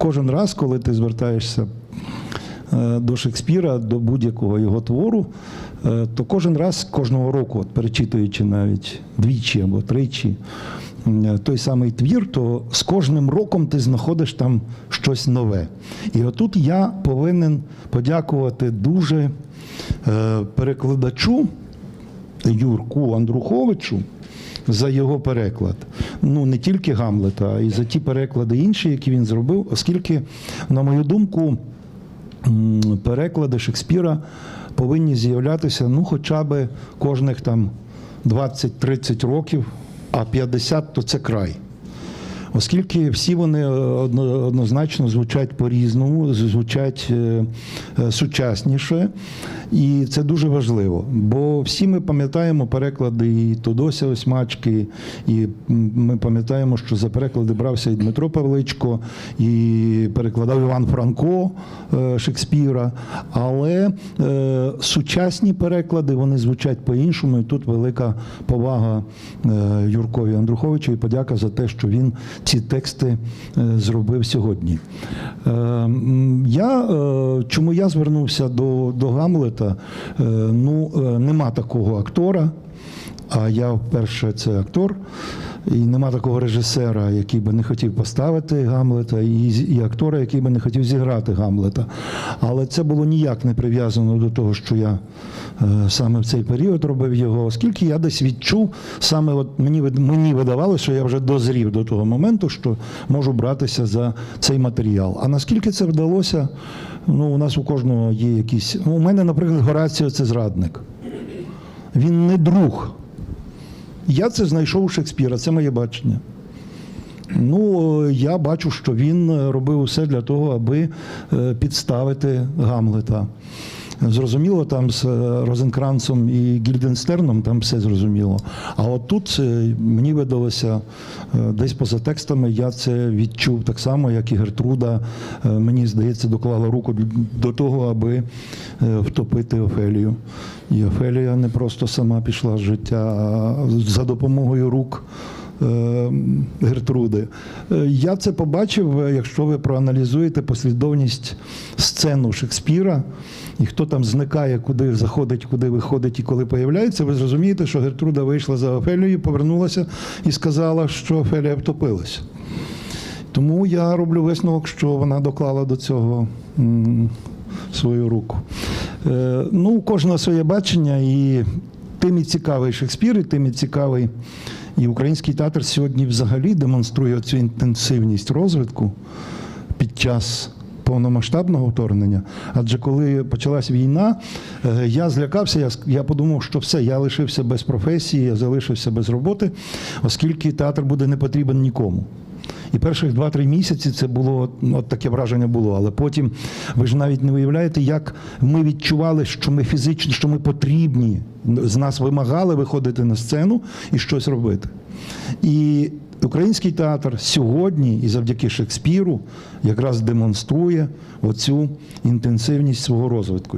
кожен раз, коли ти звертаєшся е, до Шекспіра, до будь-якого його твору, е, то кожен раз, кожного року, от перечитуючи навіть двічі або тричі той самий твір, то з кожним роком ти знаходиш там щось нове. І отут я повинен подякувати дуже е, перекладачу Юрку Андруховичу. За його переклад. Ну не тільки Гамлета, а й за ті переклади інші, які він зробив, оскільки, на мою думку, переклади Шекспіра повинні з'являтися ну, хоча б кожних там 20-30 років, а 50 то це край. Оскільки всі вони однозначно звучать по-різному, звучать е, е, сучасніше, і це дуже важливо. Бо всі ми пам'ятаємо переклади і Тодося Осьмачки, і ми пам'ятаємо, що за переклади брався і Дмитро Павличко, і перекладав Іван Франко е, Шекспіра. Але е, сучасні переклади вони звучать по-іншому. І тут велика повага е, Юркові Андруховичу і подяка за те, що він ці тексти зробив сьогодні. Я, чому я звернувся до, до Гамлета? Е, Ну, е, нема такого актора. А я вперше це актор, і нема такого режисера, який би не хотів поставити Гамлета, і, і актора, який би не хотів зіграти Гамлета. Але це було ніяк не прив'язано до того, що я е, саме в цей період робив його, оскільки я десь відчув, саме от мені, мені видавалося, що я вже дозрів до того моменту, що можу братися за цей матеріал. А наскільки це вдалося, ну, у нас у кожного є якісь. Ну, у мене, наприклад, Гораціо це зрадник. Він не друг. Я це знайшов у Шекспіра, це моє бачення. Ну, я бачу, що він е, робив усе для того, аби е, підставити Гамлета. Зрозуміло, там з е, Розенкранцем і Гільденстерном там все зрозуміло. А от тут е, мені видалося е, десь поза текстами, я це відчув так само, як і Гертруда, мені здається, доклала руку до того, аби втопити Офелію. І Офелія не просто сама пішла з життя, а за допомогою рук. Е, Гертруди. Е, Я це побачив, е, якщо ви проаналізуєте послідовність сцену Шекспіра, і хто там зникає, куди заходить, куди виходить і коли появляється, ви зрозумієте, що Гертруда вийшла за Офелією, повернулася і сказала, що Офелія втопилася. Тому я роблю висновок, що вона доклала до цього свою руку. Е, ну, у кожного своє бачення, і тим і цікавий Шекспір, і тим і цікавий. І український театр сьогодні взагалі демонструє цю інтенсивність розвитку під час повномасштабного вторгнення. Адже коли почалась війна, е, я злякався, я, подумав, що все, я лишився без професії, я залишився без роботи, оскільки театр буде не потрібен нікому. І перших 2-3 місяці це було от таке враження було. Але потім ви ж навіть не уявляєте, як ми відчували, що ми фізично, що ми потрібні. З нас вимагали виходити на сцену і щось робити. І український театр сьогодні, і завдяки Шекспіру, якраз демонструє оцю інтенсивність свого розвитку.